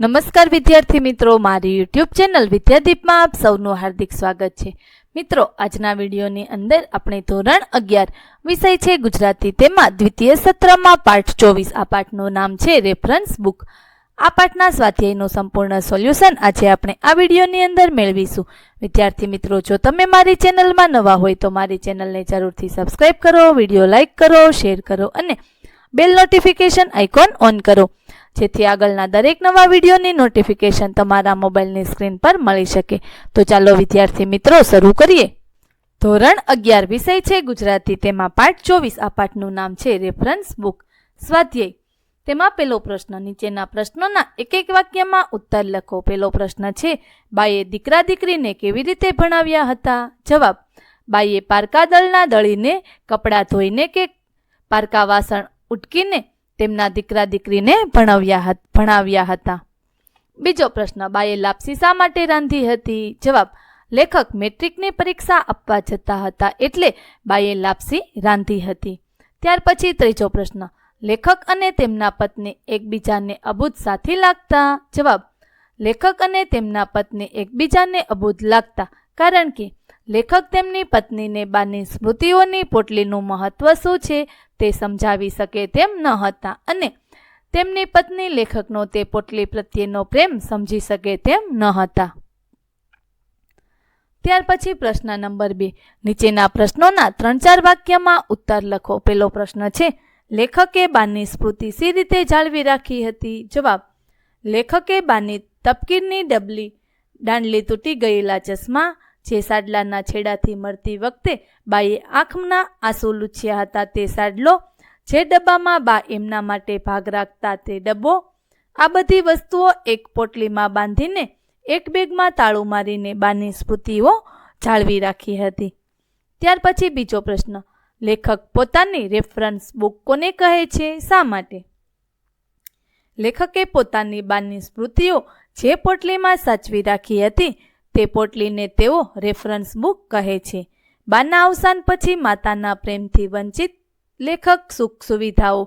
નમસ્કાર વિદ્યાર્થી મિત્રો, મારી યુટ્યુબ ચેનલ વિદ્યાદીપમાં આપ સૌનું હાર્દિક સ્વાગત છે. મિત્રો, આજના વિડીયોની અંદર આપણે ધોરણ અગિયાર વિષય છે ગુજરાતી તેમાં દ્વિતીય સત્રમાં પાઠ ચોવીસ. આ પાઠનું નામ છે રેફરન્સ બુક. આ પાઠના સ્વાધ્યાયનું સંપૂર્ણ સોલ્યુશન આજે આપણે આ વિડીયોની અંદર મેળવીશું. વિદ્યાર્થી મિત્રો, જો તમે મારી ચેનલમાં નવા હોય તો મારી ચેનલને જરૂરથી સબસ્ક્રાઇબ કરો, વીડિયો લાઇક કરો, શેર કરો અને બેલ નોટિફિકેશન આઇકોન ઓન કરો. જેથી આગળના દરેક નવા વિડીયોની નોટિફિકેશન તમારા મોબાઈલની સ્ક્રીન પર મળી શકે. તો ચાલો વિદ્યાર્થી મિત્રો, શરૂ કરીએ. ધોરણ અગિયાર વિષય છે ગુજરાતી. તેમાં પાઠ ચોવીસ, આ પાઠનું નામ છે રેફરન્સ બુક સ્વાધ્યાય. તેમાં પેલો પ્રશ્ન, નીચેના પ્રશ્નોના એક એક વાક્યમાં ઉત્તર લખો. પેલો પ્રશ્ન છે, બાઈએ દીકરા દીકરીને કેવી રીતે ભણાવ્યા હતા? જવાબ, બાઈએ પારકા દળના દળીને કપડાં ધોઈને કે પારકા વાસણ ઉટકીને તેમના દીકરા દીકરીને ભણાવ્યા ભણાવ્યા હતા. બીજો પ્રશ્ન બાએ લાપસી શા માટે રાંધી હતી? જવાબ, લેખક મેટ્રિકની પરીક્ષા આપવા જતા હતા એટલે બાએ લાપસી રાંધી હતી. ત્યાર પછી ત્રીજો પ્રશ્ન, લેખક અને તેમના પત્ની એકબીજાને અબૂધ સાથી લાગતા? જવાબ, લેખક અને તેમના પત્ની એકબીજાને અબૂધ લાગતા. કારણ કે લેખક તેમની પત્નીને બાની સ્મૃતિઓની પોટલીનું મહત્વ શું છે તે સમજાવી શકે તેમ ન હતા અને તેમની પત્ની લેખકનો તે પોટલી પ્રત્યેનો પ્રેમ સમજી શકે તેમ ન હતા. ત્યાર પછી પ્રશ્ન નંબર બે. નીચેના પ્રશ્નોના ત્રણ ચાર વાક્યમાં ઉત્તર લખો. પેલો પ્રશ્ન છે, લેખકે બાની સ્મૃતિ સી રીતે જાળવી રાખી હતી જવાબ, લેખકે બાની તપકીરની ડબલી દાંડલી તૂટી ગયેલા ચશ્મા જે સાડલાના છેડાથી મળતી વખતે બાએ આંખના આંસુ લૂછ્યા હતા તે સાડલો જે ડબ્બામાં બા એમના માટે ભાગ રાખતા તે ડબ્બો, આ બધી વસ્તુઓ એક પોટલીમાં બાંધીને એક બેગમાં તાળું મારીને બાની સ્મૃતિઓ જાળવી રાખી હતી. ત્યાર પછી બીજો પ્રશ્ન, લેખક પોતાની રેફરન્સ બુક કોને કહે છે, શા માટે? લેખકે પોતાની બાની સ્મૃતિઓ જે પોટલીમાં સાચવી રાખી હતી તે પોટલીને તેઓ રેફરન્સ બુક કહે છે. બાના અવસાન પછી માતાના પ્રેમથી વંચિત લેખક સુખ સુવિધાઓ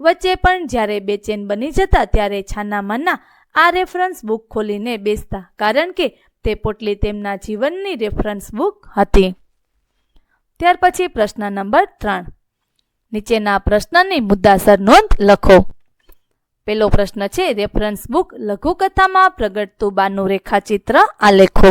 વચ્ચે પણ જ્યારે બેચેન બની જતા ત્યારે છાનામાના આ રેફરન્સ બુક ખોલીને બેસતા, કારણ કે તે પોટલી તેમના જીવનની રેફરન્સ બુક હતી. ત્યાર પછી પ્રશ્ન નંબર ત્રણ. નીચેના પ્રશ્નની મુદ્દાસર નોંધ લખો. પેલો પ્રશ્ન છે રેફરન્સ બુક લઘુકથામાં પ્રગટતું બાનું રેખાચિત્ર આલેખો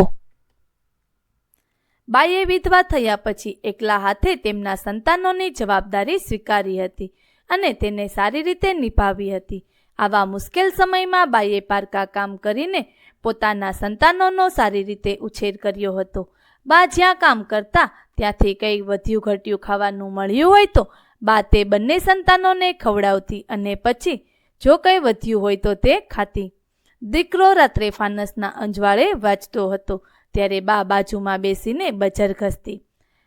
બાએ વિધવા થયા પછી એકલા હાથે તેમના સંતાનોની જવાબદારી સ્વીકારી હતી અને તેને સારી રીતે નિભાવી હતી. આવા મુશ્કેલ સમયમાં બાઈએ પારકા કામ કરીને પોતાના સંતાનોનો સારી રીતે ઉછેર કર્યો હતો. બા જ્યાં કામ કરતા ત્યાંથી કંઈ વધ્યું ઘટ્યું ખાવાનું મળ્યું હોય તો બા તે બંને સંતાનોને ખવડાવતી અને પછી જો કંઈ વધ્યું હોય તો તે ખાતી. દીકરો રાત્રે ફાનસના અંજવાળે વાંચતો હતો, ત્યારે બા બાજુમાં બેસીને બજર ઘસતી.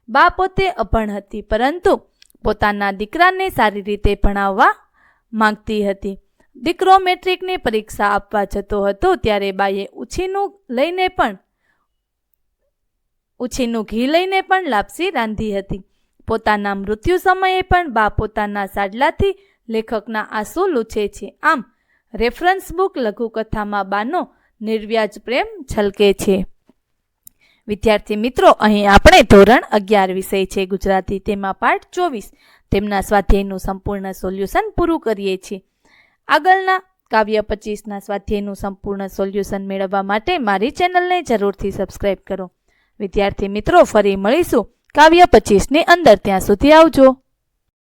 બા પોતે અભણ હતી, પરંતુ પોતાના દીકરાને સારી રીતે ભણાવવા માંગતી હતી. દીકરો મેટ્રિકની પરીક્ષા આપવા જતો હતો, ત્યારે બાએ ઉછીનું લઈને પણ, ઉછીનું ઘી લઈને પણ લાપસી રાંધી હતી. પોતાના મૃત્યુ સમયે પણ બા પોતાના સાડલાથી લેખકના આંસુ લૂછે છે? આમ, રેફરન્સ બુક લઘુકથામાં બાનો નિર્વ્યાજ પ્રેમ છલકે છે. વિદ્યાર્થી મિત્રો, અહીં આપણે ધોરણ અગિયાર વિષય છે ગુજરાતી. તેમાં પાઠ ચોવીસ. તેમના સ્વાધ્યાયનું સંપૂર્ણ સોલ્યુશન પૂરું કરીએ છીએ. આગળના કાવ્ય પચીસના સ્વાધ્યાયનું સંપૂર્ણ સોલ્યુશન મેળવવા માટે મારી ચેનલને જરૂરથી સબસ્ક્રાઇબ કરો. વિદ્યાર્થી મિત્રો, ફરી મળીશું. કાવ્ય પચીસની અંદર, ત્યાં સુધી આવજો.